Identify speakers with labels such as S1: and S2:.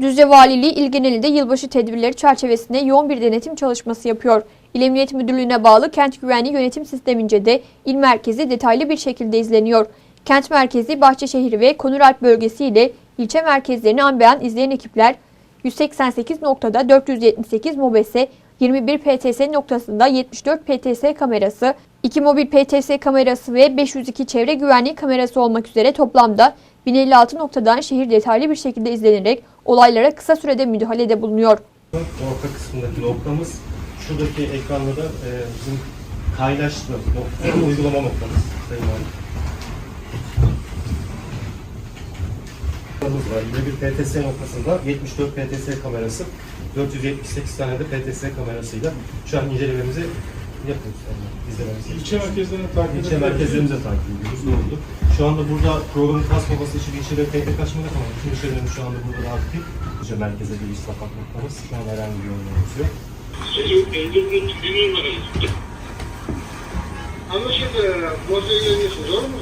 S1: Düzce Valiliği il genelinde yılbaşı tedbirleri çerçevesinde yoğun bir denetim çalışması yapıyor. İl Emniyet Müdürlüğü'ne bağlı Kent Güvenliği Yönetim Sistemince de il merkezi detaylı bir şekilde izleniyor. Kent merkezi Bahçeşehir ve Konuralp bölgesi ile ilçe merkezlerini anbeyan izleyen ekipler 188 noktada 478 mobese, 21 PTS noktasında 74 PTS kamerası, 2 mobil PTS kamerası ve 502 çevre güvenliği kamerası olmak üzere toplamda 1056 noktadan şehir detaylı bir şekilde izlenerek olaylara kısa sürede müdahalede bulunuyor.
S2: Orta kısmındaki noktamız, şuradaki ekranda da e, bizim kaynaşma noktamız, uygulama noktamız. Sayın Noktamız var. Yine bir PTS noktasında 74 PTS kamerası, 478 tane de PTS kamerasıyla şu an incelememizi yapıyoruz. Yani izlememizi.
S3: İlçe merkezlerini takip
S2: İlçe merkezlerimize takip ediyoruz. Ne oldu? Şu anda burada programın kasmaması için ilçede TT kaçmadık ama bütün ilçelerimiz şu anda burada da aktif. İlçe merkeze bir iş kapak noktamız. Şu an herhangi bir yorumumuz yok.
S4: Anlaşıldı. Borsa ilgileniyorsunuz doğru mu?